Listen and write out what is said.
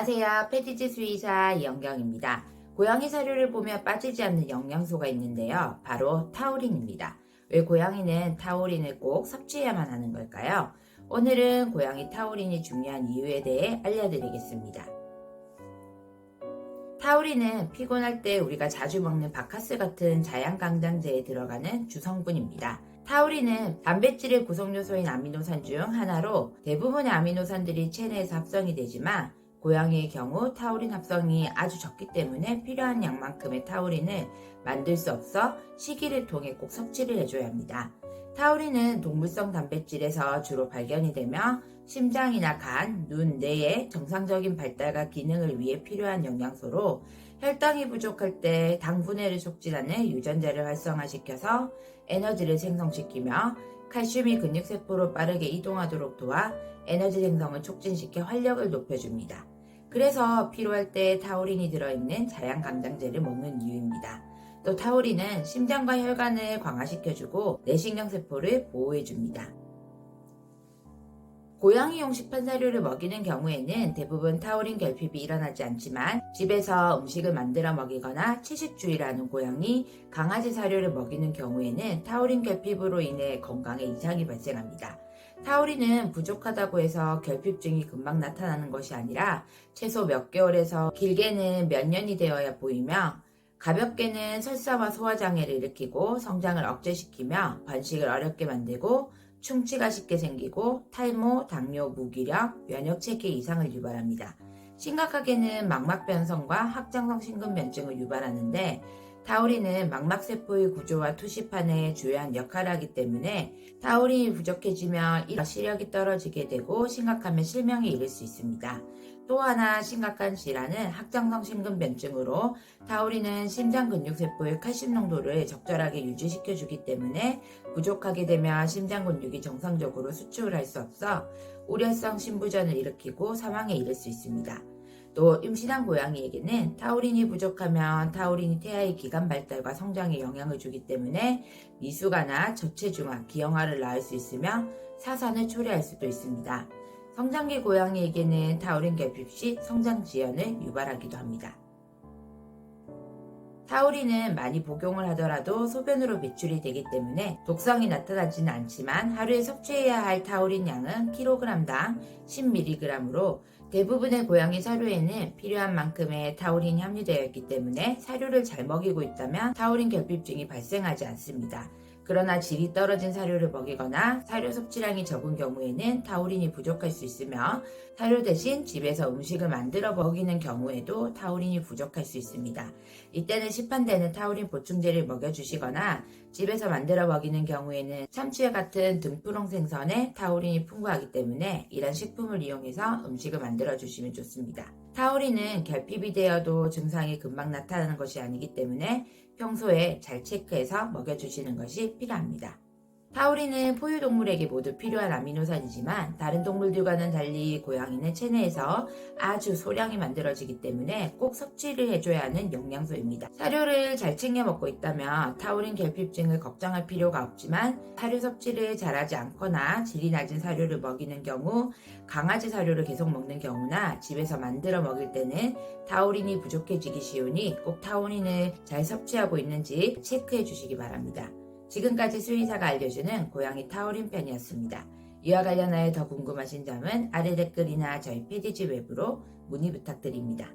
안녕하세요. 패티지 수의사 이영경입니다. 고양이 사료를 보면 빠지지 않는 영양소가 있는데요. 바로 타우린입니다. 왜 고양이는 타우린을 꼭 섭취해야만 하는 걸까요? 오늘은 고양이 타우린이 중요한 이유에 대해 알려드리겠습니다. 타우린은 피곤할 때 우리가 자주 먹는 바카스 같은 자양강장제에 들어가는 주성분입니다. 타우린은 단백질의 구성 요소인 아미노산 중 하나로 대부분의 아미노산들이 체내에서 합성이 되지만 고양이의 경우 타우린 합성이 아주 적기 때문에 필요한 양만큼의 타우린을 만들 수 없어 시기를 통해 꼭 섭취를 해줘야 합니다. 타우린은 동물성 단백질에서 주로 발견이 되며 심장이나 간, 눈, 뇌의 정상적인 발달과 기능을 위해 필요한 영양소로 혈당이 부족할 때 당분해를 촉진하는 유전자를 활성화시켜서 에너지를 생성시키며 칼슘이 근육세포로 빠르게 이동하도록 도와 에너지 생성을 촉진시켜 활력을 높여줍니다. 그래서 필요할 때 타우린이 들어있는 자양 강장제를 먹는 이유입니다. 또 타우린은 심장과 혈관을 강화시켜주고 내신경세포를 보호해줍니다. 고양이용 식판사료를 먹이는 경우에는 대부분 타우린 결핍이 일어나지 않지만 집에서 음식을 만들어 먹이거나 채식주의라는 고양이, 강아지 사료를 먹이는 경우에는 타우린 결핍으로 인해 건강에 이상이 발생합니다. 타우린은 부족하다고 해서 결핍증이 금방 나타나는 것이 아니라 최소 몇 개월에서 길게는 몇 년이 되어야 보이며 가볍게는 설사와 소화장애를 일으키고 성장을 억제시키며 번식을 어렵게 만들고 충치가 쉽게 생기고 탈모, 당뇨, 무기력, 면역체계 이상을 유발합니다. 심각하게는 망막변성과 확장성 심근변증을 유발하는데 타우린은 망막세포의 구조와 투시판에 주요한 역할을 하기 때문에 타우린이 부족해지면 이 시력이 떨어지게 되고 심각하면 실명에 이를 수 있습니다. 또 하나 심각한 질환은 확장성 심근변증으로 타우린은 심장 근육세포의 칼슘 농도를 적절하게 유지시켜주기 때문에 부족하게 되면 심장 근육이 정상적으로 수축을 할 수 없어 우려성 심부전을 일으키고 사망에 이를 수 있습니다. 또 임신한 고양이에게는 타우린이 부족하면 타우린이 태아의 기관 발달과 성장에 영향을 주기 때문에 미숙아나 저체중아, 기형아를 낳을 수 있으며 사산을 초래할 수도 있습니다. 성장기 고양이에게는 타우린 결핍 시 성장 지연을 유발하기도 합니다. 타우린은 많이 복용을 하더라도 소변으로 배출이 되기 때문에 독성이 나타나지는 않지만 하루에 섭취해야 할 타우린 양은 킬로그램당 10mg으로 대부분의 고양이 사료에는 필요한 만큼의 타우린이 함유되어 있기 때문에 사료를 잘 먹이고 있다면 타우린 결핍증이 발생하지 않습니다. 그러나 질이 떨어진 사료를 먹이거나 사료 섭취량이 적은 경우에는 타우린이 부족할 수 있으며 사료 대신 집에서 음식을 만들어 먹이는 경우에도 타우린이 부족할 수 있습니다. 이때는 시판되는 타우린 보충제를 먹여주시거나 집에서 만들어 먹이는 경우에는 참치와 같은 등푸른 생선에 타우린이 풍부하기 때문에 이런 식품을 이용해서 음식을 만들어 주시면 좋습니다. 타우린은 결핍이 되어도 증상이 금방 나타나는 것이 아니기 때문에 평소에 잘 체크해서 먹여주시는 것이 필요합니다. 타우린은 포유동물에게 모두 필요한 아미노산이지만 다른 동물들과는 달리 고양이는 체내에서 아주 소량이 만들어지기 때문에 꼭 섭취를 해줘야 하는 영양소입니다. 사료를 잘 챙겨 먹고 있다면 타우린 결핍증을 걱정할 필요가 없지만 사료 섭취를 잘하지 않거나 질이 낮은 사료를 먹이는 경우 강아지 사료를 계속 먹는 경우나 집에서 만들어 먹일 때는 타우린이 부족해지기 쉬우니 꼭 타우린을 잘 섭취하고 있는지 체크해 주시기 바랍니다. 지금까지 수의사가 알려주는 고양이 타우린 편이었습니다. 이와 관련하여 더 궁금하신 점은 아래 댓글이나 저희 PDG 웹으로 문의 부탁드립니다.